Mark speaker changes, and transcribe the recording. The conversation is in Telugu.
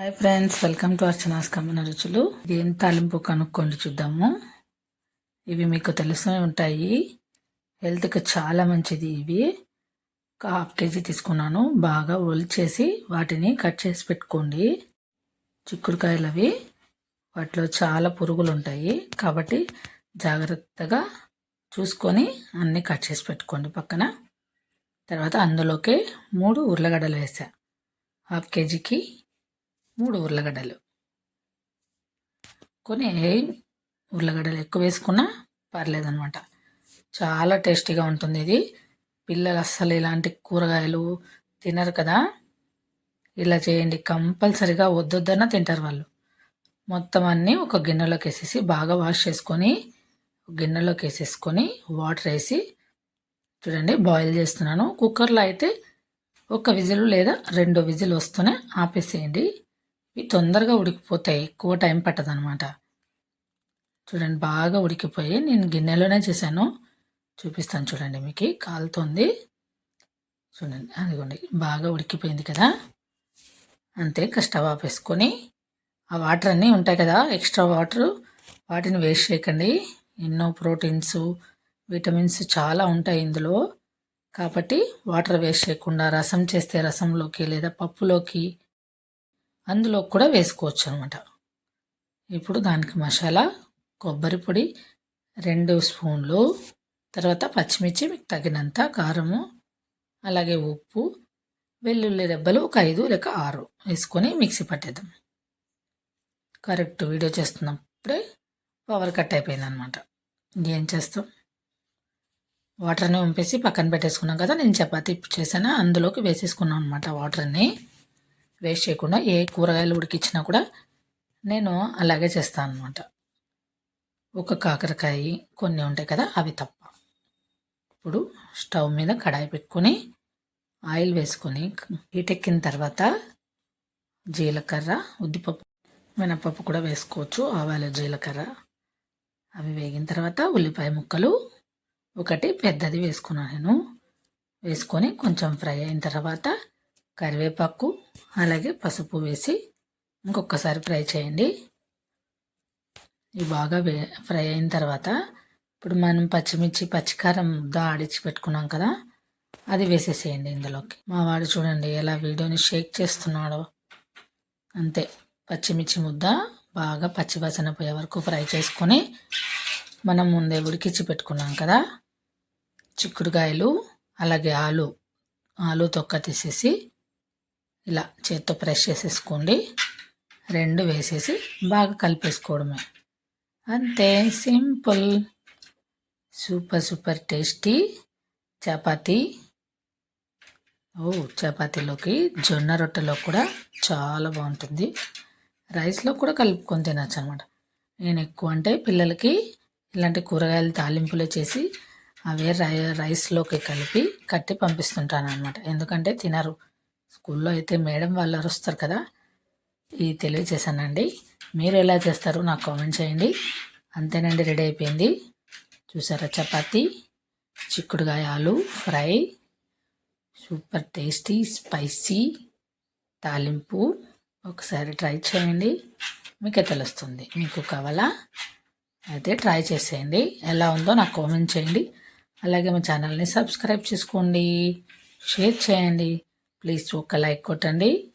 Speaker 1: Hi friends welcome to Archana's కమ్మన రుచులు ఇది ఏం తాలింపు కనుక్కోండి చూద్దాము. ఇవి మీకు తెలిసే ఉంటాయి. హెల్త్కి చాలా మంచిది ఇవి. ఒక హాఫ్ కేజీ తీసుకున్నాను. బాగా ఒలిచేసి వాటిని కట్ చేసి పెట్టుకోండి. చిక్కుడుకాయలు అవి వాటిలో చాలా పురుగులు ఉంటాయి. కాబట్టి జాగ్రత్తగా చూసుకొని అన్నీ కట్ చేసి పెట్టుకోండి పక్కన. తర్వాత అందులోకి మూడు ఉర్లగడ్డలు వేసా. హాఫ్ కేజీకి మూడు ఉర్లగడ్డలు. కొన్ని ఉర్లగడ్డలు ఎక్కువ వేసుకున్నా పర్లేదనమాట చాలా టేస్టీగా ఉంటుంది ఇది. పిల్లలు అస్సలు ఇలాంటి కూరగాయలు తినరు కదా. ఇలా చేయండి కంపల్సరిగా వద్దొద్దన్న తింటారు వాళ్ళు. మొత్తం అన్నీ ఒక గిన్నెలోకి వేసేసి బాగా వాష్ చేసుకొని గిన్నెలోకి వేసేసుకొని వాటర్ వేసి చూడండి బాయిల్ చేస్తున్నాను. కుక్కర్లో అయితే ఒక విజిల్ లేదా రెండు విజిల్ వస్తూనే ఆపేసేయండి. ఇవి తొందరగా ఉడికిపోతాయి ఎక్కువ టైం పట్టదనమాట చూడండి బాగా ఉడికిపోయి నేను గిన్నెలోనే చేశాను. చూపిస్తాను చూడండి మీకు. కాలుతుంది. చూడండి అదిగోండి బాగా ఉడికిపోయింది కదా. అంతే స్టవ్ ఆపేసుకొని ఆ వాటర్ అన్నీ ఉంటాయి కదా ఎక్స్ట్రా వాటర్. వాటిని వేస్ట్ చేయకండి. ఎన్నో ప్రోటీన్స్ విటమిన్స్ చాలా ఉంటాయి ఇందులో. కాబట్టి వాటర్ వేస్ట్ చేయకుండా రసం చేస్తే రసంలోకి లేదా పప్పులోకి అందులో కూడా వేసుకోవచ్చు అనమాట ఇప్పుడు దానికి మసాలా కొబ్బరి పొడి రెండు స్పూన్లు తర్వాత పచ్చిమిర్చి మీకు తగినంత కారము అలాగే ఉప్పు వెల్లుల్లి రెబ్బలు ఒక ఐదు లేక ఆరు వేసుకొని మిక్సీ పట్టేద్దాం. కరెక్ట్ వీడియో చేస్తున్నప్పుడే పవర్ కట్ అయిపోయింది అనమాట ఏం చేస్తాం? వాటర్ని పంపేసి పక్కన పెట్టేసుకున్నాం కదా నేను చపాతీ చేశాను అందులోకి వేసేసుకున్నాను అనమాట వాటర్ని. వేస్ట్ చేయకుండా ఏ కూరగాయలు ఉడికిచ్చినా కూడా నేను అలాగే చేస్తాను అనమాట ఒక కాకరకాయ కొన్ని ఉంటాయి కదా అవి తప్ప. ఇప్పుడు స్టవ్ మీద కడాయి పెట్టుకొని ఆయిల్ వేసుకొని హీట్ ఎక్కిన తర్వాత జీలకర్ర ఉద్దిపప్పు మినపప్పు కూడా వేసుకోవచ్చు ఆవాలు జీలకర్ర. అవి వేగిన తర్వాత ఉల్లిపాయ ముక్కలు ఒకటి పెద్దది వేసుకున్నాను నేను. వేసుకొని కొంచెం ఫ్రై అయిన తర్వాత కరివేపాకు అలాగే పసుపు వేసి ఇంకొకసారి ఫ్రై చేయండి. ఇవి బాగా వే ఫ్రై అయిన తర్వాత ఇప్పుడు మనం పచ్చిమిర్చి పచ్చికారం ముద్ద ఆడిచి పెట్టుకున్నాం కదా అది వేసేసేయండి ఇందులోకి. మా వాడు చూడండి ఎలా వీడియోని షేక్ చేస్తున్నాడో. అంతే పచ్చిమిర్చి ముద్ద బాగా పచ్చివాసన పోయే వరకు ఫ్రై చేసుకొని మనం ముందే ఉడికిచ్చి పెట్టుకున్నాం కదా చిక్కుడుకాయలు అలాగే ఆలు ఆలు తొక్క తీసేసి ఇలా చేత్తో ప్రెస్ చేసేసుకోండి. రెండు వేసేసి బాగా కలిపేసుకోవడమే. అంతే simple. Super super tasty chapati. ఓ చపాతీలోకి జొన్న రొట్టెలో కూడా చాలా బాగుంటుంది. రైస్లో కూడా కలుపుకొని తినచ్చు అనమాట నేను ఎక్కువ అంటే పిల్లలకి ఇలాంటి కూరగాయలు తాలింపులే చేసి అవే రై రైస్లోకి కలిపి కట్టి పంపిస్తుంటాను అనమాట ఎందుకంటే తినరు. స్కూల్లో అయితే మేడం వాళ్ళు అరుస్తారు కదా ఇది తెలియచేశానండి మీరు ఎలా చేస్తారు నాకు కామెంట్ చేయండి. అంతేనండి రెడీ అయిపోయింది. చూసారా చపాతి చిక్కుడుగాయ ఆలు ఫ్రై సూపర్ టేస్టీ స్పైసీ తాలింపు. ఒకసారి ట్రై చేయండి మీకే తెలుస్తుంది. మీకు కావాలా? అయితే ట్రై చేసేయండి. ఎలా ఉందో నాకు కామెంట్ చేయండి. అలాగే మా ఛానల్ని సబ్స్క్రైబ్ చేసుకోండి. షేర్ చేయండి. ప్లీజ్ ఒక లైక్ కొట్టండి.